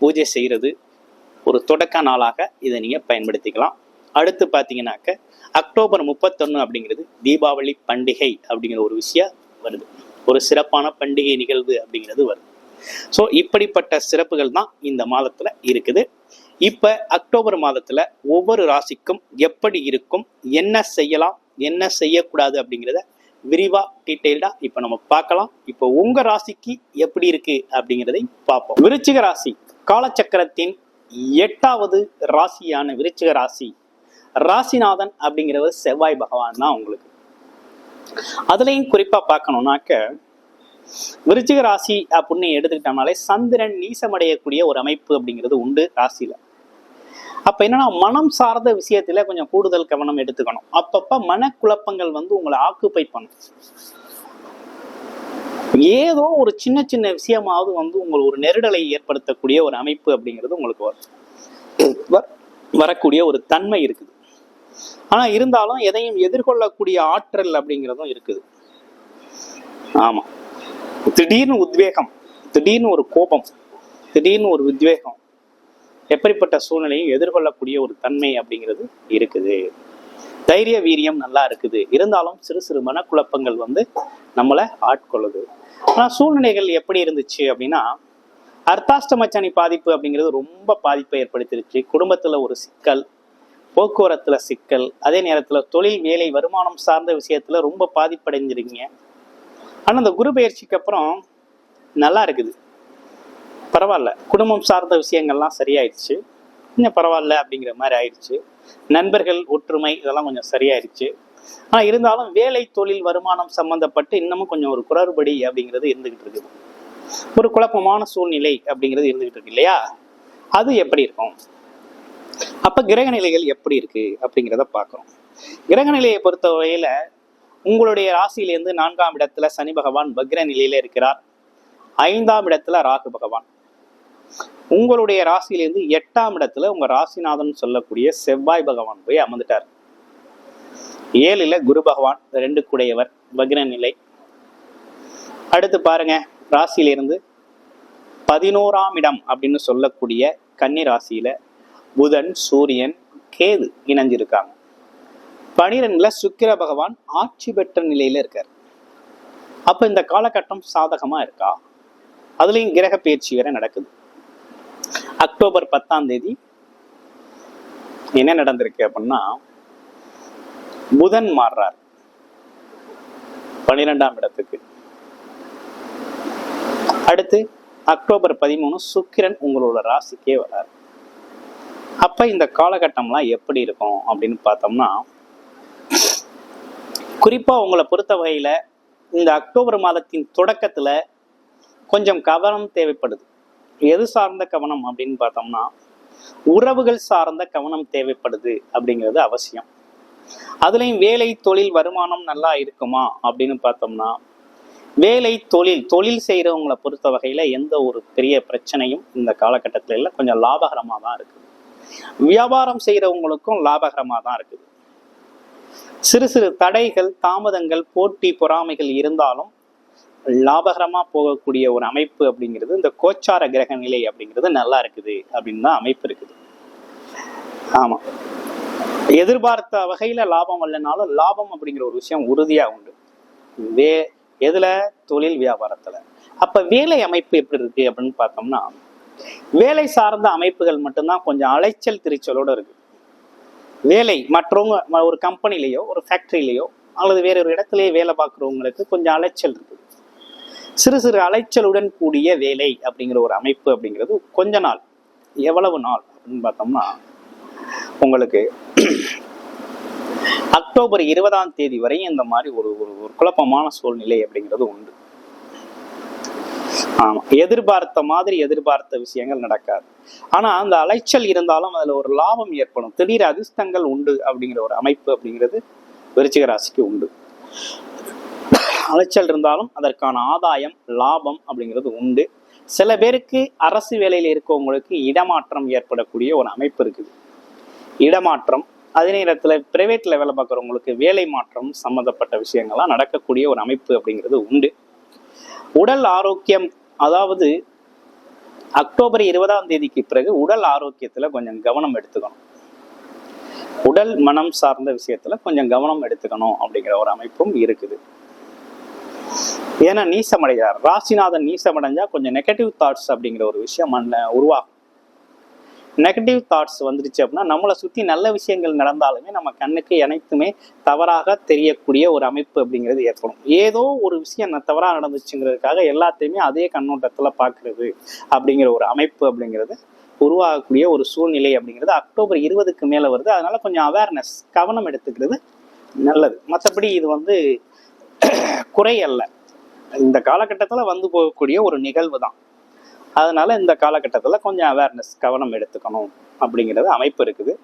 பூஜை செய்கிறது ஒரு தொடக்க நாளாக இதை நீங்கள் பயன்படுத்திக்கலாம். அடுத்து பார்த்தீங்கன்னாக்க அக்டோபர் முப்பத்தொன்று அப்படிங்கிறது தீபாவளி பண்டிகை அப்படிங்கிற ஒரு விஷயம் வருது. ஒரு சிறப்பான பண்டிகை நிகழ்வு அப்படிங்கிறது வருது. ஸோ இப்படிப்பட்ட சிறப்புகள் தான் இந்த மாதத்தில் இருக்குது. இப்போ அக்டோபர் மாதத்தில் ஒவ்வொரு ராசிக்கும் எப்படி இருக்கும் என்ன செய்யலாம் என்ன செய்யக்கூடாது அப்படிங்கிறத விரிவா டீட்டெயில்டா இப்போ நம்ம பார்க்கலாம். இப்போ உங்க ராசிக்கு எப்படி இருக்கு அப்படிங்கிறதை பார்ப்போம். விருச்சிக ராசி காலச்சக்கரத்தின் எட்டாவது ராசியான விருச்சிக ராசி. ராசிநாதன் அப்படிங்கிறவர் செவ்வாய் பகவான் தான் உங்களுக்கு. அதுலயும் குறிப்பா பார்க்கணும்னாக்க விருச்சிக ராசி அப்படின்னு எடுத்துக்கிட்டோம்னாலே சந்திரன் நீசமடையக்கூடிய ஒரு அமைப்பு அப்படிங்கிறது உண்டு ராசியில. அப்ப என்னன்னா மனம் சார்ந்த விஷயத்துல கொஞ்சம் கூடுதல் கவனம் எடுத்துக்கணும். அப்பப்ப மனக்குழப்பங்கள் வந்து உங்களை ஆக்குப்பை பண்ணும். ஏதோ ஒரு சின்ன சின்ன விஷயமாவது வந்து உங்களுக்கு ஒரு நெருடலை ஏற்படுத்தக்கூடிய ஒரு அமைப்பு அப்படிங்கிறது உங்களுக்கு வரும். வரக்கூடிய ஒரு தன்மை இருக்குது. ஆனா இருந்தாலும் எதையும் எதிர்கொள்ளக்கூடிய ஆற்றல் அப்படிங்கிறதும் இருக்குது. ஆமா. திடீர்னு உத்வேகம் திடீர்னு ஒரு கோபம் திடீர்னு ஒரு உத்வேகம் எப்படிப்பட்ட சூழ்நிலையும் எதிர்கொள்ளக்கூடிய ஒரு தன்மை அப்படிங்கிறது இருக்குது. தைரிய வீரியம் நல்லா இருக்குது. இருந்தாலும் சிறு சிறு மனக்குழப்பங்கள் வந்து நம்மளை ஆட்கொள்ளுது. ஆனால் சூழ்நிலைகள் எப்படி இருந்துச்சு அப்படின்னா அர்த்தாஷ்டம சனி பாதிப்பு அப்படிங்கிறது ரொம்ப பாதிப்பை ஏற்படுத்திருச்சு. குடும்பத்தில் ஒரு சிக்கல் போக்குவரத்தில் சிக்கல் அதே நேரத்தில் தொழில் வேலை வருமானம் சார்ந்த விஷயத்தில் ரொம்ப பாதிப்படைஞ்சிருக்கீங்க. ஆனால் அந்த குரு பயிற்சிக்கு அப்புறம் நல்லா இருக்குது. பரவாயில்ல. குடும்பம் சார்ந்த விஷயங்கள்லாம் சரியாயிடுச்சு. கொஞ்சம் பரவாயில்ல அப்படிங்கிற மாதிரி ஆயிடுச்சு. நண்பர்கள் ஒற்றுமை இதெல்லாம் கொஞ்சம் சரியாயிடுச்சு. ஆனா இருந்தாலும் வேலை தொழில் வருமானம் சம்பந்தப்பட்டு இன்னமும் கொஞ்சம் ஒரு குளறுபடி அப்படிங்கிறது இருந்துகிட்டு இருக்குது. ஒரு குழப்பமான சூழ்நிலை அப்படிங்கிறது இருந்துகிட்டு இருக்கு இல்லையா? அது எப்படி இருக்கும்? அப்ப கிரக நிலைகள் எப்படி இருக்கு அப்படிங்கிறத பார்க்கிறோம். கிரக நிலையை பொறுத்த வகையில உங்களுடைய ராசியிலேருந்து நான்காம் இடத்துல சனி பகவான் வக்ர நிலையில இருக்கிறார். ஐந்தாம் இடத்துல ராகு பகவான். உங்களுடைய ராசியிலேருந்து எட்டாம் இடத்துல உங்க ராசிநாதன் சொல்லக்கூடிய செவ்வாய் பகவான் போய் அமர்ந்துட்டார். ஏழுல குரு பகவான் ரெண்டு கூடையவர் வக்ர நிலை அடுத்து பாருங்க ராசியிலிருந்து பதினோராம் இடம் அப்படின்னு சொல்லக்கூடிய கன்னி ராசியில புதன் சூரியன் கேது இணைஞ்சிருக்காங்க. பனிரெண்டுல சுக்கிர பகவான் ஆட்சி பெற்ற நிலையில இருக்கார். அப்ப இந்த காலகட்டம் சாதகமா இருக்கா? அதுலயும் கிரக பயிற்சி வேற நடக்குது. அக்டோபர் பத்தாம் தேதி என்ன நடந்திருக்கு அப்படின்னா புதன் மாறுறார். பன்னிரெண்டாம் இடத்துக்கு. அடுத்து அக்டோபர் பதிமூணு சுக்கிரன் உங்களோட ராசிக்கே வரார். அப்ப இந்த காலகட்டம்லாம் எப்படி இருக்கும் அப்படின்னு பார்த்தோம்னா குறிப்பா உங்களை பொறுத்த வகையில இந்த அக்டோபர் மாதத்தின் தொடக்கத்துல கொஞ்சம் கவனம் தேவைப்படுது. எது சார்ந்த கவனம் அப்படின்னு பார்த்தோம்னா உறவுகள் சார்ந்த கவனம் தேவைப்படுது அப்படிங்கிறது அவசியம். அதுலயும் வேலை தொழில் வருமானம் நல்லா இருக்குமா அப்படின்னு பார்த்தோம்னா வேலை தொழில் தொழில் செய்கிறவங்களை பொறுத்த வகையில் எந்த ஒரு பெரிய பிரச்சனையும் இந்த காலகட்டத்தில் இல்லை. கொஞ்சம் லாபகரமாக தான் இருக்குது. வியாபாரம் செய்கிறவங்களுக்கும் லாபகரமாக தான் இருக்குது. சிறு சிறு தடைகள் தாமதங்கள் போட்டி பொறாமைகள் இருந்தாலும் லாபகரமாக போகக்கூடிய ஒரு அமைப்பு அப்படிங்கிறது இந்த கோச்சார கிரக நிலை அப்படிங்கிறது நல்லா இருக்குது அப்படின்னு தான் அமைப்பு இருக்குது. ஆமாம் எதிர்பார்த்த வகையில லாபம் வரலனாலும் லாபம் அப்படிங்கிற ஒரு விஷயம் உறுதியா உண்டு. வே எதுல? தொழில் வியாபாரத்துல. அப்ப வேலை அமைப்பு எப்படி இருக்கு அப்படின்னு பார்த்தோம்னா வேலை சார்ந்த அமைப்புகள் மட்டும்தான் கொஞ்சம் அலைச்சல் திரிச்சலோட இருக்கு. வேலை மற்றவங்க ஒரு கம்பெனிலேயோ ஒரு ஃபேக்டரியிலேயோ அல்லது வேற ஒரு இடத்துலயே வேலை பார்க்குறவங்களுக்கு கொஞ்சம் அலைச்சல் இருக்குது சிறு சிறு அலைச்சலுடன் கூடிய வேலை அப்படிங்கிற ஒரு அமைப்பு அப்படிங்கிறது கொஞ்ச நாள் எவ்வளவு நாள் அப்படின்னு பார்த்தோம்னா உங்களுக்கு அக்டோபர் இருபதாம் தேதி வரையும் இந்த மாதிரி ஒரு ஒரு ஒரு குழப்பமான சூழ்நிலை அப்படிங்கிறது உண்டு. ஆமா. எதிர்பார்த்த மாதிரி எதிர்பார்த்த விஷயங்கள் நடக்காது. ஆனா அந்த அலைச்சல் இருந்தாலும் அதுல ஒரு லாபம் ஏற்படும். திடீர் அதிர்ஷ்டங்கள் உண்டு அப்படிங்கிற ஒரு அமைப்பு அப்படிங்கிறது விருச்சிக ராசிக்கு உண்டு. அலைச்சல் இருந்தாலும் அதற்கான ஆதாயம் லாபம் அப்படிங்கிறது உண்டு. சில பேருக்கு அரசு வேலையில் இருக்கவங்களுக்கு இடமாற்றம் ஏற்படக்கூடிய ஒரு அமைப்பு இருக்குது. இடமாற்றம் அதே நேரத்தில் பிரைவேட்ல வேலை பார்க்குறவங்களுக்கு வேலை மாற்றம் சம்மந்தப்பட்ட விஷயங்கள்லாம் நடக்கக்கூடிய ஒரு அமைப்பு அப்படிங்கிறது உண்டு. உடல் ஆரோக்கியம் அதாவது அக்டோபர் இருபதாம் தேதிக்கு பிறகு உடல் ஆரோக்கியத்தில் கொஞ்சம் கவனம் எடுத்துக்கணும். உடல் மனம் சார்ந்த விஷயத்துல கொஞ்சம் கவனம் எடுத்துக்கணும் அப்படிங்கிற ஒரு அமைப்பும் இருக்குது. ஏன்னா நீசமடைகிறார். ராசிநாதன் நீசமடைஞ்சா கொஞ்சம் நெகட்டிவ் தாட்ஸ் அப்படிங்கிற ஒரு விஷயம் உருவாகும். நெகட்டிவ் தாட்ஸ் வந்துருச்சு அப்படின்னா நம்மளை சுற்றி நல்ல விஷயங்கள் நடந்தாலுமே நம்ம கண்ணுக்கு அனைத்துமே தவறாக தெரியக்கூடிய ஒரு அமைப்பு அப்படிங்கிறது ஏற்படும். ஏதோ ஒரு விஷயம் தவறாக நடந்துச்சுங்கிறதுக்காக எல்லாத்தையுமே அதே கண்ணோட்டத்தில் பார்க்கறது அப்படிங்கிற ஒரு அமைப்பு அப்படிங்கிறது உருவாகக்கூடிய ஒரு சூழ்நிலை அப்படிங்கிறது அக்டோபர் இருபதுக்கு மேலே வருது. அதனால கொஞ்சம் அவேர்னஸ் கவனம் எடுத்துக்கிறது நல்லது. மற்றபடி இது வந்து குறை அல்ல. இந்த காலகட்டத்தில் வந்து போகக்கூடிய ஒரு நிகழ்வு தான் அதனால இந்த காலகட்டத்தில் கொஞ்சம் அவேர்னஸ் கவனம் எடுத்துக்கணும் அப்படிங்கிறது அமைப்பு இருக்குது.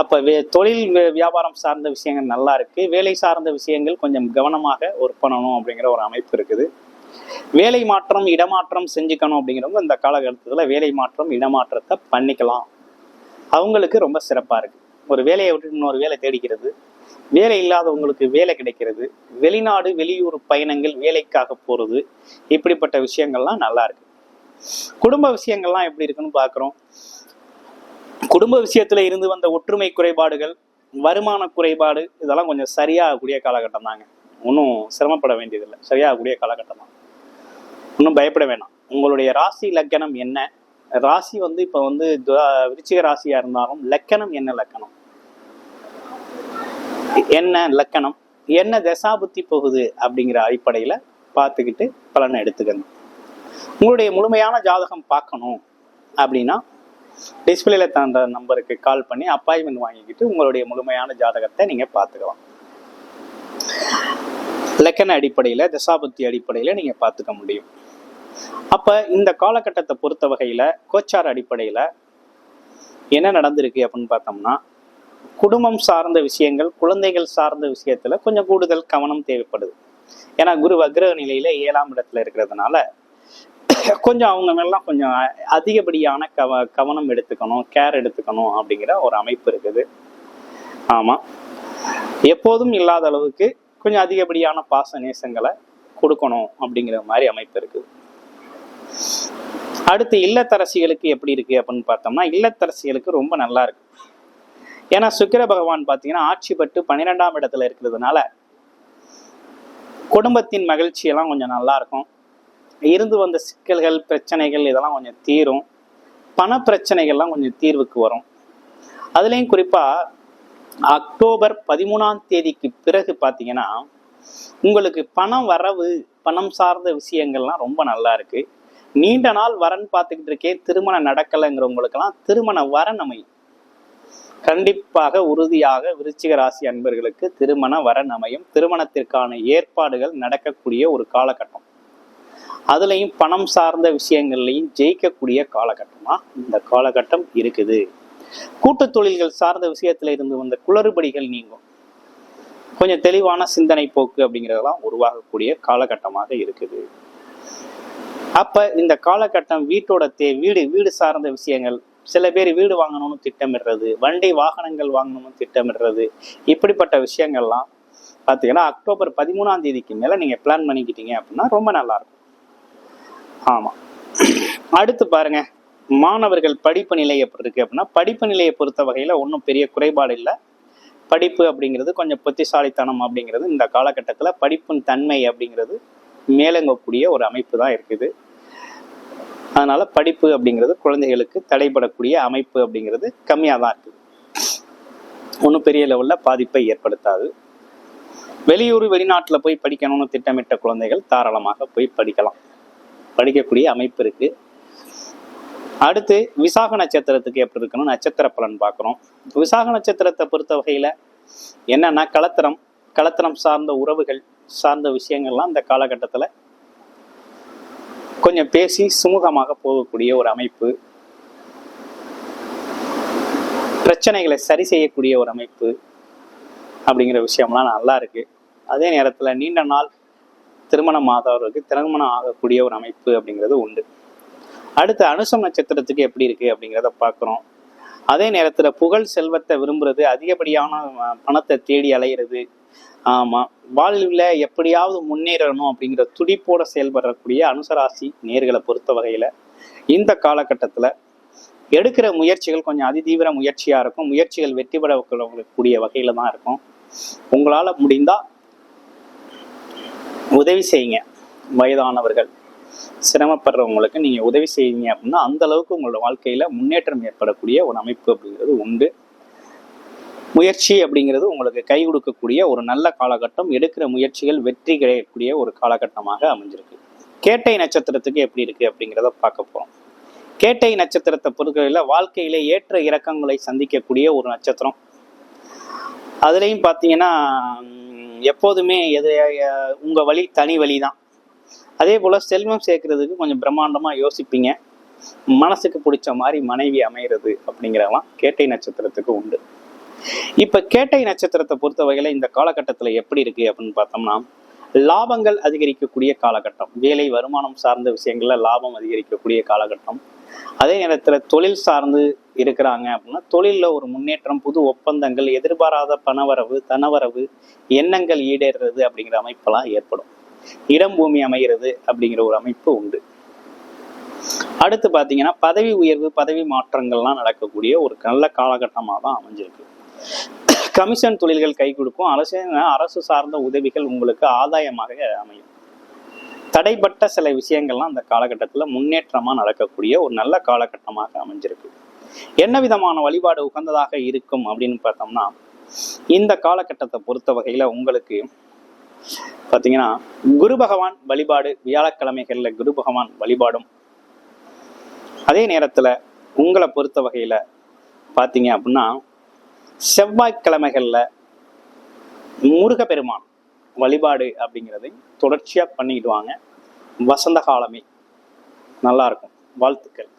அப்போ வே தொழில் வியாபாரம் சார்ந்த விஷயங்கள் நல்லா இருக்கு. வேலை சார்ந்த விஷயங்கள் கொஞ்சம் கவனமாக ஒர்க் பண்ணணும் அப்படிங்கிற ஒரு அமைப்பு இருக்குது. வேலை மாற்றம் இடமாற்றம் செஞ்சுக்கணும் அப்படிங்கிறவங்க இந்த காலகட்டத்தில் வேலை மாற்றம் இடமாற்றத்தை பண்ணிக்கலாம். அவங்களுக்கு ரொம்ப சிறப்பாக இருக்கு. ஒரு வேலையை விட்டு இன்னொரு வேலை தேடிக்கிறது. வேலை இல்லாதவங்களுக்கு வேலை கிடைக்கிறது. வெளிநாடு வெளியூர் பயணங்கள் வேலைக்காக போகிறது இப்படிப்பட்ட விஷயங்கள்லாம் நல்லா இருக்கு. குடும்ப விஷயங்கள்லாம் எப்படி இருக்குன்னு பார்க்குறோம். குடும்ப விஷயத்துல இருந்து வந்த ஒற்றுமை குறைபாடுகள் வருமான குறைபாடு இதெல்லாம் கொஞ்சம் சரியாகக்கூடிய காலகட்டம் தாங்க. ஒன்றும் சிரமப்பட வேண்டியதில்லை. சரியாகக்கூடிய காலகட்டம் தான். ஒன்றும் பயப்பட வேணாம். உங்களுடைய ராசி லக்கணம் என்ன? ராசி வந்து இப்போ வந்து விருச்சிக ராசியா இருந்தாலும் லக்கணம் என்ன லக்கணம்? என்ன லக்கணம்? என்ன தசாபுத்தி போகுது அப்படிங்கிற அடிப்படையில் பார்த்துக்கிட்டு பலனை எடுத்துக்கணும் உங்களுடைய முழுமையான ஜாதகம் பார்க்கணும் அப்படின்னா டிஸ்பிளேல தந்த நம்பருக்கு கால் பண்ணி அப்பாயின்மெண்ட் வாங்கிக்கிட்டு உங்களுடைய முழுமையான ஜாதகத்தை நீங்கள் பார்த்துக்கலாம். லக்கண அடிப்படையில் தசாபுத்தி அடிப்படையில் நீங்கள் பார்த்துக்க முடியும். அப்போ இந்த காலகட்டத்தை பொறுத்த வகையில் கோச்சார் அடிப்படையில் என்ன நடந்திருக்கு அப்படின்னு பார்த்தோம்னா குடும்பம் சார்ந்த விஷயங்கள் குழந்தைகள் சார்ந்த விஷயத்துல கொஞ்சம் கூடுதல் கவனம் தேவைப்படுது. ஏன்னா குரு வக்ர நிலையில ஏழாம் இடத்துல இருக்கிறதுனால கொஞ்சம் அவங்க மேலாம் கொஞ்சம் அதிகப்படியான கவ கவனம் எடுத்துக்கணும் கேர் எடுத்துக்கணும் அப்படிங்கிற ஒரு அமைப்பு இருக்குது. ஆமாம் எப்போதும் இல்லாத அளவுக்கு கொஞ்சம் அதிகப்படியான பாச நேசங்களை கொடுக்கணும் அப்படிங்கிற மாதிரி அமைப்பு இருக்குது. அடுத்து இல்லத்தரசிகளுக்கு எப்படி இருக்கு அப்படின்னு பார்த்தோம்னா இல்லத்தரசிகளுக்கு ரொம்ப நல்லா இருக்கு. ஏன்னா சுக்கிர பகவான் பார்த்தீங்கன்னா ஆட்சி பட்டு பன்னிரெண்டாம் இடத்துல இருக்கிறதுனால குடும்பத்தின் மகிழ்ச்சியெல்லாம் கொஞ்சம் நல்லா இருக்கும். இருந்து வந்த சிக்கல்கள் பிரச்சனைகள் இதெல்லாம் கொஞ்சம் தீரும். பண பிரச்சனைகள்லாம் கொஞ்சம் தீர்வுக்கு வரும். அதுலேயும் குறிப்பாக அக்டோபர் பதிமூணாம் தேதிக்கு பிறகு பார்த்தீங்கன்னா உங்களுக்கு பணம் வரவு பணம் சார்ந்த விஷயங்கள்லாம் ரொம்ப நல்லா இருக்கு. நீண்ட நாள் வரன் பார்த்துக்கிட்டு இருக்கேன் திருமணம் நடக்கலைங்கிறவங்களுக்கெல்லாம் திருமண வரன் அமை கண்டிப்பாக உறுதியாக விருச்சிக ராசி அன்பர்களுக்கு திருமண வரன் அமையும். திருமணத்திற்கான ஏற்பாடுகள் நடக்கக்கூடிய ஒரு காலகட்டம். அதுலேயும் பணம் சார்ந்த விஷயங்கள்லையும் ஜெயிக்கக்கூடிய காலகட்டமாக இந்த காலகட்டம் இருக்குது. கூட்டு தொழில்கள் சார்ந்த விஷயத்துல இருந்து வந்த குளறுபடிகள் நீங்கும். கொஞ்சம் தெளிவான சிந்தனை போக்கு அப்படிங்கிறதெல்லாம் உருவாகக்கூடிய காலகட்டமாக இருக்குது. அப்ப இந்த காலகட்டம் வீட்டோட தே வீடு வீடு சார்ந்த விஷயங்கள் சில பேர் வீடு வாங்கணும்னு திட்டமிடுறது வண்டி வாகனங்கள் வாங்கணும்னு திட்டமிடுறது இப்படிப்பட்ட விஷயங்கள்லாம் பார்த்தீங்கன்னா அக்டோபர் பதிமூணாம் தேதிக்கு மேலே நீங்கள் பிளான் பண்ணிக்கிட்டீங்க அப்படின்னா ரொம்ப நல்லாயிருக்கும் ஆமாம் அடுத்து பாருங்க. மாணவர்கள் படிப்பு நிலை எப்படி இருக்கு அப்படின்னா படிப்பு நிலையை பொறுத்த வகையில் ஒன்றும் பெரிய குறைபாடு இல்லை. படிப்பு அப்படிங்கிறது கொஞ்சம் புத்திசாலித்தனம் அப்படிங்கிறது இந்த காலகட்டத்தில் படிப்பின் தன்மை அப்படிங்கிறது மேலங்கக்கூடிய ஒரு அமைப்பு தான் இருக்குது. அதனால படிப்பு அப்படிங்கிறது குழந்தைகளுக்கு தடைபடக்கூடிய அமைப்பு அப்படிங்கிறது கம்மியாக தான் இருக்குது. ஒன்றும் பெரிய லெவலில் பாதிப்பை ஏற்படுத்தாது. வெளியூர் வெளிநாட்டில் போய் படிக்கணும்னு திட்டமிட்ட குழந்தைகள் தாராளமாக போய் படிக்கலாம். படிக்கக்கூடிய அமைப்பு இருக்கு. அடுத்து விசாக நட்சத்திரத்துக்கு எப்படி இருக்கணும்? நட்சத்திர பலன் பார்க்குறோம் விசாக நட்சத்திரத்தை பொறுத்த வகையில் என்னன்னா கலத்திரம் கலத்திரம் சார்ந்த உறவுகள் சார்ந்த விஷயங்கள்லாம் இந்த காலகட்டத்தில் கொஞ்சம் பேசி சுமூகமாக போகக்கூடிய ஒரு அமைப்பு. பிரச்சனைகளை சரி செய்யக்கூடிய ஒரு அமைப்பு அப்படிங்கிற விஷயம்லாம் நல்லா இருக்கு. அதே நேரத்தில் நீண்ட நாள் திருமணம் ஆதவருக்கு திருமணம் ஆகக்கூடிய ஒரு அமைப்பு அப்படிங்கிறது உண்டு. அடுத்து அனுசம் நட்சத்திரத்துக்கு எப்படி இருக்கு அப்படிங்கிறத பார்க்குறோம். அதே நேரத்தில் புகழ் செல்வத்தை விரும்புறது அதிகப்படியான பணத்தை தேடி அலையிறது ஆமாம் வாழ்வில் எப்படியாவது முன்னேறணும் அப்படிங்கிற துடிப்போட செயல்படக்கூடிய அனுசராசி நேர்களை பொறுத்த வகையில் இந்த காலகட்டத்தில் எடுக்கிற முயற்சிகள் கொஞ்சம் அதிதீவிர முயற்சியாக இருக்கும். முயற்சிகள் வெற்றி பெறக்கூடிய வகையில் தான் இருக்கும். உங்களால் முடிந்தால் உதவி செய்யுங்க. வயதானவர்கள். சிரமப்படுறவங்களுக்கு நீங்க உதவி செய்யுங்க அப்படின்னா அந்த அளவுக்கு உங்களோட வாழ்க்கையில முன்னேற்றம் ஏற்படக்கூடிய ஒரு அமைப்பு அப்படிங்கிறது உண்டு. முயற்சி அப்படிங்கிறது உங்களுக்கு கை கொடுக்கக்கூடிய ஒரு நல்ல காலகட்டம் எடுக்கிற முயற்சிகள் வெற்றி கிடைக்கக்கூடிய ஒரு காலகட்டமாக அமைஞ்சிருக்கு. கேட்டை நட்சத்திரத்துக்கு எப்படி இருக்கு அப்படிங்கிறத பார்க்க போறோம். கேட்டை நட்சத்திரத்தை பொறுத்தவரையில வாழ்க்கையில ஏற்ற இறக்கங்களை சந்திக்கக்கூடிய ஒரு நட்சத்திரம். அதுலேயும் பார்த்தீங்கன்னா எப்போதுமே எது உங்கள் உங்க வழி தனி வழி தான் அதே போல செல்வம் சேர்க்கறதுக்கு கொஞ்சம் பிரம்மாண்டமாக யோசிப்பீங்க. மனசுக்கு பிடிச்ச மாதிரி மனைவி அமைகிறது அப்படிங்கிறதெல்லாம் கேட்டை நட்சத்திரத்துக்கு உண்டு. இப்ப கேட்டை நட்சத்திரத்தை பொறுத்த வகையில இந்த காலகட்டத்துல எப்படி இருக்கு அப்படின்னு பார்த்தோம்னா லாபங்கள் அதிகரிக்கக்கூடிய காலகட்டம். வேலை வருமானம் சார்ந்த விஷயங்கள்ல லாபம் அதிகரிக்கக்கூடிய காலகட்டம். அதே நேரத்துல தொழில் சார்ந்து இருக்கிறாங்க அப்படின்னா தொழில்ல ஒரு முன்னேற்றம் புது ஒப்பந்தங்கள் எதிர்பாராத பணவரவு தனவரவு எண்ணங்கள் ஈடேறுறது அப்படிங்கிற அமைப்பெல்லாம் ஏற்படும். இடம் பூமி அமைகிறது அப்படிங்கிற ஒரு அமைப்பு உண்டு. அடுத்து பார்த்தீங்கன்னா பதவி உயர்வு பதவி மாற்றங்கள்லாம் நடக்கக்கூடிய ஒரு நல்ல காலகட்டமாக தான் அமைஞ்சிருக்கு. கமிஷன் தொழில்கள் கை கொடுக்கும். அரசு அரசு சார்ந்த உதவிகள் உங்களுக்கு ஆதாயமாக அமையும். தடைப்பட்ட சில விஷயங்கள்லாம் அந்த காலகட்டத்தில் முன்னேற்றமாக நடக்கக்கூடிய ஒரு நல்ல காலகட்டமாக அமைஞ்சிருக்கு. என்ன விதமான வழிபாடு உகந்ததாக இருக்கும் அப்படின்னு பார்த்தோம்னா இந்த காலகட்டத்தை பொறுத்த வகையில் உங்களுக்கு பார்த்தீங்கன்னா குரு பகவான் வழிபாடு வியாழக்கிழமைகளில் குரு பகவான் வழிபாடும் அதே நேரத்தில் உங்களை பொறுத்த வகையில் பார்த்தீங்க அப்படின்னா செவ்வாய்க்கிழமைகளில் முருகப்பெருமான் வழிபாடு அப்படிங்கிறதை தொடர்ச்சியாக பண்ணிக்கிடுவாங்க வசந்த காலமே நல்லாயிருக்கும் வாழ்த்துக்கள்.